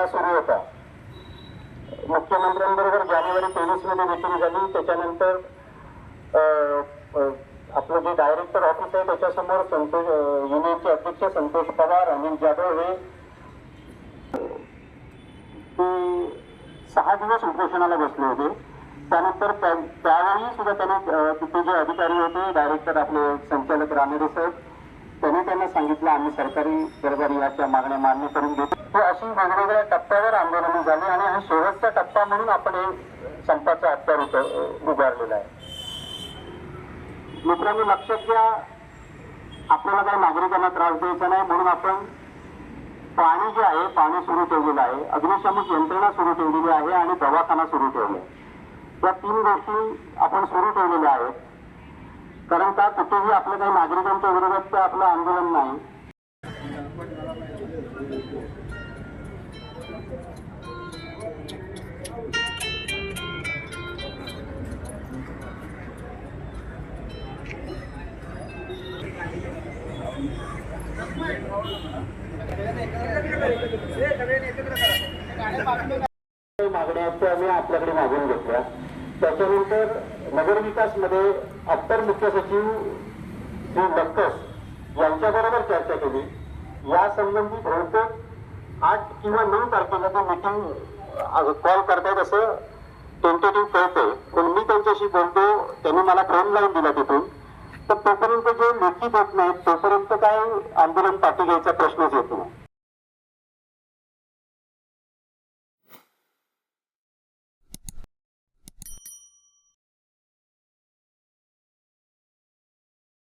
लढा सुरू होता. मुख्यमंत्र्यांबरोबर जानेवारी तेवीसमध्ये मिटिंग झाली. त्याच्यानंतर आपलं जे डायरेक्टर ऑफिस आहे त्याच्यासमोर संतोष युनियनचे अध्यक्ष संतोष पवार अनिल जाधव हे सहा दिवस उपोषणाला बसले होते. त्यानंतर त्यावेळी सुद्धा त्यांनी तिथे जे अधिकारी होते डायरेक्टर आपले संचालक रामेरे साहेब त्यांनी त्यांना सांगितलं आम्ही सरकारी दरबारी याच्या मागण्या मान्य करून घेतो. तर अशी वेगवेगळ्या टप्प्यावर आंदोलनं झाली आणि हा शेवटचा टप्पा म्हणून आपण हे संपाचा हत्यार उभारलेला आहे. मित्रांनो लक्षात घ्या आपल्याला काही नागरिकांना त्रास द्यायचा नाही म्हणून आपण पाणी जे आहे पाणी सुरू ठेवलेलं आहे. अग्निशमक यंत्रणा सुरू ठेवलेली आहे आणि दवाखाना सुरू ठेवला. आहे या तीन गोष्टी आपण सुरू ठेवलेल्या आहेत. कारण का कुठेही आपलं काही नागरिकांच्या विरोधात आपलं आंदोलन नाही? मागण्या आम्ही आपल्याकडे मागून घेतल्या त्याच्यानंतर नगरविकासमध्ये अप्पर मुख्य सचिव श्री लक्कस यांच्याबरोबर चर्चा केली. या संबंधी बहुतेक आठ किंवा नऊ तारखेला ते मीटिंग कॉल करतायत असं टेंटेटिव्ह कळतंय. पण मी त्यांच्याशी बोलतो त्यांनी मला फोन लावून दिला तिथून. तर तोपर्यंत जे लेखी देत नाहीत तोपर्यंत काय आंदोलन पाठी घ्यायचा प्रश्नच येतो नाही.